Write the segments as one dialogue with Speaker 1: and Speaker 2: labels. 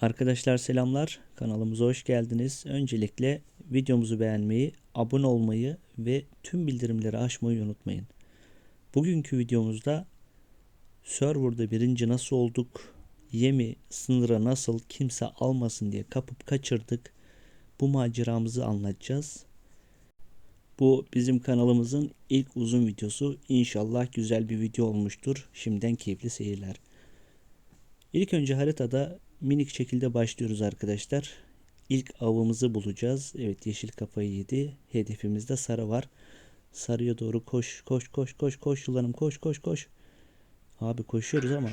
Speaker 1: Arkadaşlar selamlar. Kanalımıza hoş geldiniz. Öncelikle videomuzu beğenmeyi, abone olmayı ve tüm bildirimleri açmayı unutmayın. Bugünkü videomuzda serverda birinci nasıl olduk, yemi sınıra nasıl kimse almasın diye kapıp kaçırdık. Bu maceramızı anlatacağız. Bu bizim kanalımızın ilk uzun videosu. İnşallah güzel bir video olmuştur. Şimdiden keyifli seyirler. İlk önce haritada minik şekilde başlıyoruz arkadaşlar. İlk avımızı bulacağız. Evet yeşil kafayı yedi. Hedefimizde sarı var. Sarıya doğru koş koş koş koş koş yılanım koş koş koş. Abi koşuyoruz ama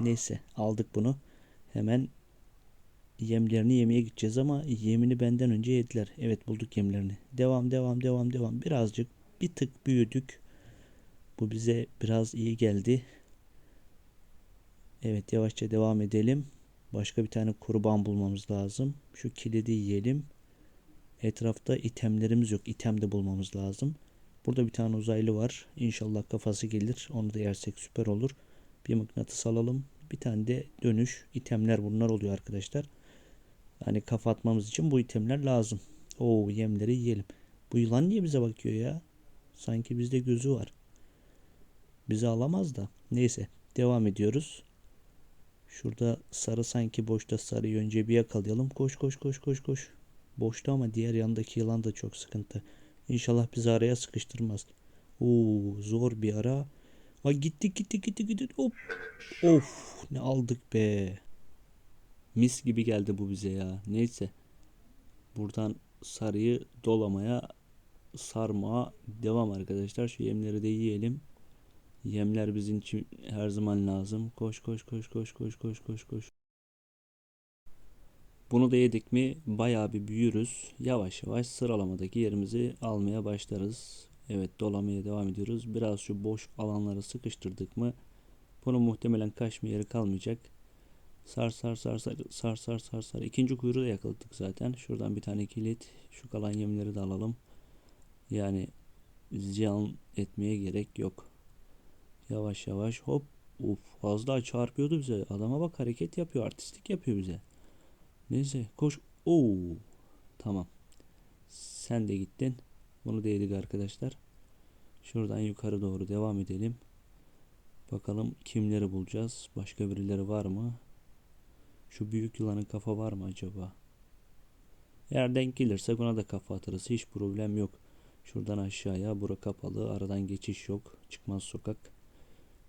Speaker 1: neyse aldık bunu. Hemen yemlerini yemeye gideceğiz ama yemini benden önce yediler. Evet bulduk yemlerini. Devam devam devam devam. Birazcık bir tık büyüdük. Bu bize biraz iyi geldi. Evet yavaşça devam edelim. Başka bir tane kurban bulmamız lazım. Şu kilidi yiyelim. Etrafta itemlerimiz yok. İtem de bulmamız lazım. Burada bir tane uzaylı var. İnşallah kafası gelir. Onu da yersek süper olur. Bir mıknatıs alalım. Bir tane de dönüş. itemler bunlar oluyor arkadaşlar. Hani kafa atmamız için bu itemler lazım. Oo yemleri yiyelim. Bu yılan niye bize bakıyor ya? Sanki bizde gözü var. Bizi alamaz da. Neyse devam ediyoruz. Şurada sarı sanki boşta sarıyı önce bir yakalayalım. Koş koş koş koş koş. Boşta ama diğer yandaki yılan da çok sıkıntı. İnşallah bizi araya sıkıştırmaz. Oo zor bir ara. Ha gitti gitti gitti gitti. Hop. Of ne aldık be. Mis gibi geldi bu bize ya. Neyse. Buradan sarıyı dolamaya sarmaya devam arkadaşlar. Şu yemleri de yiyelim. Yemler bizim için her zaman lazım. Koş koş koş koş koş koş koş koş. Bunu da yedik mi bayağı bir büyürüz. Yavaş yavaş sıralamadaki yerimizi almaya başlarız. Evet dolamaya devam ediyoruz. Biraz şu boş alanları sıkıştırdık mı bunun muhtemelen kaçma yeri kalmayacak. Sar sar sar sar sar sar sar sar. İkinci kuyruğu da yakaladık zaten. Şuradan bir tane kilit. Şu kalan yemleri de alalım. Yani ziyan etmeye gerek yok. Yavaş yavaş hop. Uf az daha çarpıyordu bize. Adama bak hareket yapıyor. Artistik yapıyor bize. Neyse koş. Oo. Tamam. Sen de gittin. Bunu da yedik arkadaşlar. Şuradan yukarı doğru devam edelim. Bakalım kimleri bulacağız. Başka birileri var mı? Şu büyük yılanın kafa var mı acaba? Eğer denk gelirse buna da kafa atarız. Hiç problem yok. Şuradan aşağıya. Bura kapalı. Aradan geçiş yok. Çıkmaz sokak.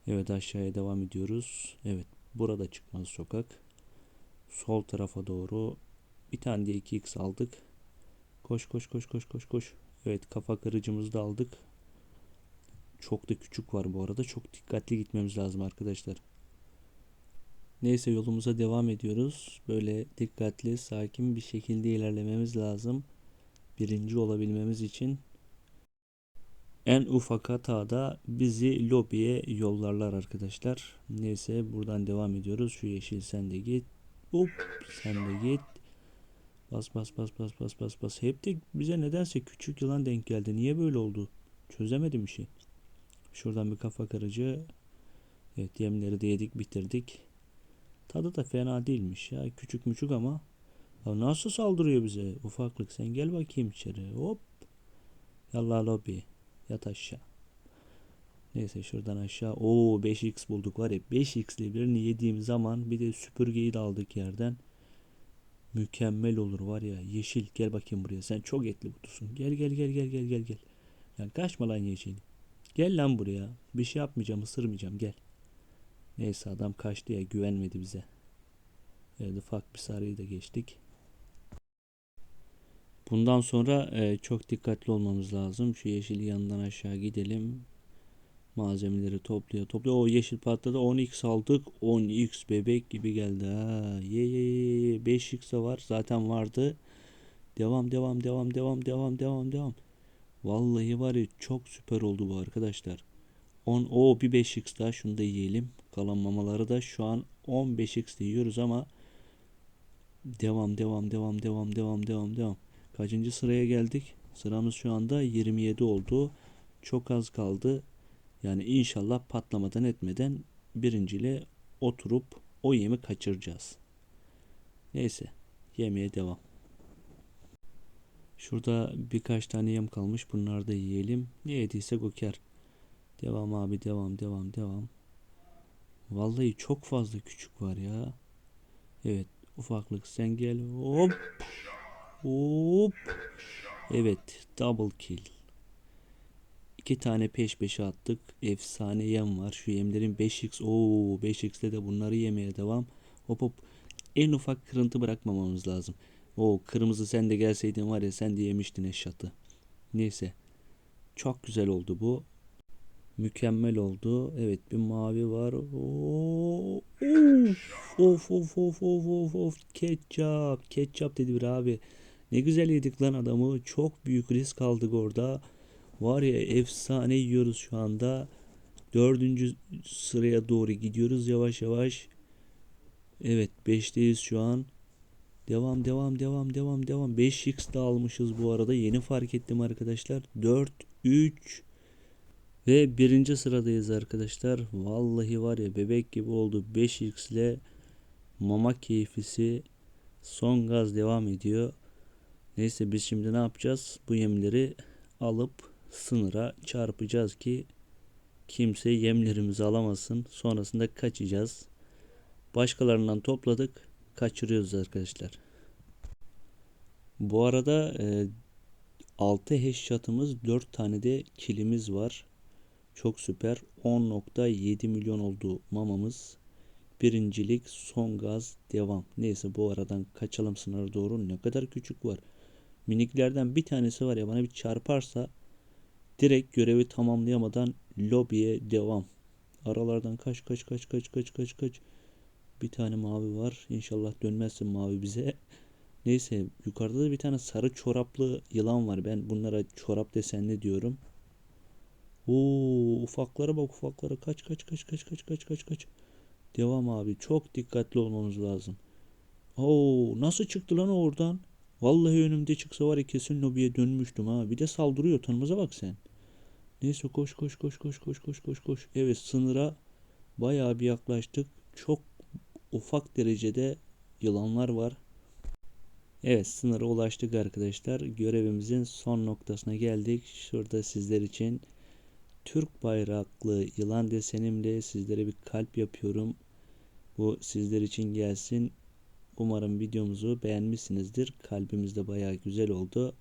Speaker 1: Evet aşağıya devam ediyoruz. Evet burada çıkmaz sokak. Sol tarafa doğru bir tane de 2x aldık. Koş koş koş koş koş koş. Evet kafa kırıcımızı da aldık. Çok da küçük var bu arada. Çok dikkatli gitmemiz lazım arkadaşlar. Neyse yolumuza devam ediyoruz. Böyle dikkatli, sakin bir şekilde ilerlememiz lazım. Birinci olabilmemiz için en ufak hatada bizi lobiye yollarlar arkadaşlar. Neyse buradan devam ediyoruz. Şu yeşil sen de git. Hop sen de git. Bas bas bas bas bas bas bas. Hep de bize nedense küçük yılan denk geldi. Niye böyle oldu? Çözemedim işi. Şuradan bir kafa kırıcı. Evet yemleri de yedik bitirdik. Tadı da fena değilmiş ya. Küçük müçük ama. Ya nasıl saldırıyor bize? Ufaklık sen gel bakayım içeri. Hop. Yallah lobi. Yat aşağı. Neyse şuradan aşağı. Oo 5x bulduk var ya. 5x'li birini yediğim zaman bir de süpürgeyi de aldık yerden. Mükemmel olur var ya. Yeşil gel bakayım buraya. Sen çok etli butusun. Gel gel gel gel gel gel gel. Yani kaçma lan yeşil. Gel lan buraya. Bir şey yapmayacağım ısırmayacağım gel. Neyse adam kaçtı ya güvenmedi bize. Evet ufak bir sarıyı da geçtik. Bundan sonra e, çok dikkatli olmamız lazım. Şu yeşil yanından aşağı gidelim. Malzemeleri topluyor. Topluyor. O yeşil patladı. 10x aldık. 10x bebek gibi geldi. Ha, ye ye ye. 5x de var. Zaten vardı. Devam devam devam devam devam devam devam. Vallahi var ya çok süper oldu bu arkadaşlar. 10 o bir 5x daha şunu da yiyelim. Kalan mamaları da şu an 15x yiyoruz ama devam devam devam devam devam devam devam. Kaçıncı sıraya geldik? Sıramız şu anda 27 oldu. Çok az kaldı. Yani inşallah patlamadan etmeden birinciyle oturup o yemi kaçıracağız. Neyse yemeye devam. Şurada birkaç tane yem kalmış. Bunları da yiyelim. Ne yediysek o kar. Devam abi devam devam devam. Vallahi çok fazla küçük var ya. Evet ufaklık sen gel. Hop. Hop. Evet double kill. İki tane peş peşe attık. Efsane yem var. Şu yemlerin 5x. Oo 5x'le de bunları yemeye devam. Hop hop. En ufak kırıntı bırakmamamız lazım. O kırmızı sen de gelseydin var ya sen de yemiştin eşyatı. Neyse. Çok güzel oldu bu. Mükemmel oldu. Evet bir mavi var. Oo, of of of of of of ketçap. Ketçap dedi bir abi. Ne güzel yedik lan adamı. Çok büyük risk aldık orada. Var ya efsane yiyoruz şu anda. Dördüncü sıraya doğru gidiyoruz yavaş yavaş. Evet 5'teyiz şu an. Devam devam devam devam devam. 5x de almışız bu arada. Yeni fark ettim arkadaşlar. 4, 3 ve birinci sıradayız arkadaşlar. Vallahi var ya bebek gibi oldu. 5x ile mama keyfisi son gaz devam ediyor. Neyse biz şimdi ne yapacağız? Bu yemleri alıp sınıra çarpacağız ki kimse yemlerimizi alamasın. Sonrasında kaçacağız. Başkalarından topladık. Kaçırıyoruz arkadaşlar. Bu arada e, 6 headshot'ımız 4 tane de kilimiz var. Çok süper. 10.7 milyon oldu mamamız. Birincilik son gaz devam. Neyse bu aradan kaçalım sınıra doğru. Ne kadar küçük var. Miniklerden bir tanesi var ya bana bir çarparsa direkt görevi tamamlayamadan lobiye devam. Aralardan kaç kaç kaç kaç kaç kaç kaç. Bir tane mavi var. İnşallah dönmezsin mavi bize. Neyse yukarıda da bir tane sarı çoraplı yılan var. Ben bunlara çorap desenli diyorum. Oo ufaklara bak ufaklara. Kaç kaç kaç kaç kaç kaç kaç kaç. Devam abi. Çok dikkatli olmamız lazım. Oo nasıl çıktı lan oradan? Vallahi önümde çıksa var ya kesin lobiye dönmüştüm ha. Bir de saldırıyor tanımıza bak sen. Neyse koş koş koş koş koş koş koş koş. Evet sınıra bayağı bir yaklaştık. Çok ufak derecede yılanlar var. Evet sınıra ulaştık arkadaşlar. Görevimizin son noktasına geldik. Şurada sizler için Türk bayraklı yılan desenimle sizlere bir kalp yapıyorum. Bu sizler için gelsin. Umarım videomuzu beğenmişsinizdir. Kalbimiz de bayağı güzel oldu.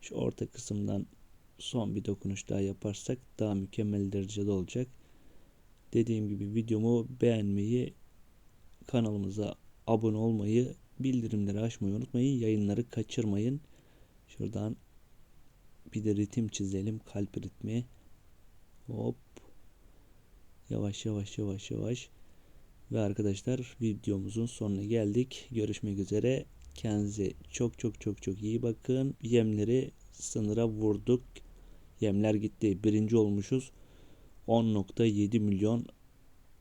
Speaker 1: Şu orta kısımdan son bir dokunuş daha yaparsak daha mükemmel derecede olacak. Dediğim gibi videomu beğenmeyi, kanalımıza abone olmayı, bildirimleri açmayı unutmayın. Yayınları kaçırmayın. Şuradan bir de ritim çizelim. Kalp ritmi. Hop. Yavaş yavaş yavaş yavaş. Ve arkadaşlar videomuzun sonuna geldik. Görüşmek üzere. Kendinize çok çok çok çok iyi bakın. Yemleri sınıra vurduk. Yemler gitti. Birinci olmuşuz. 10.7 milyon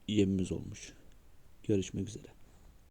Speaker 1: yemimiz olmuş. Görüşmek üzere.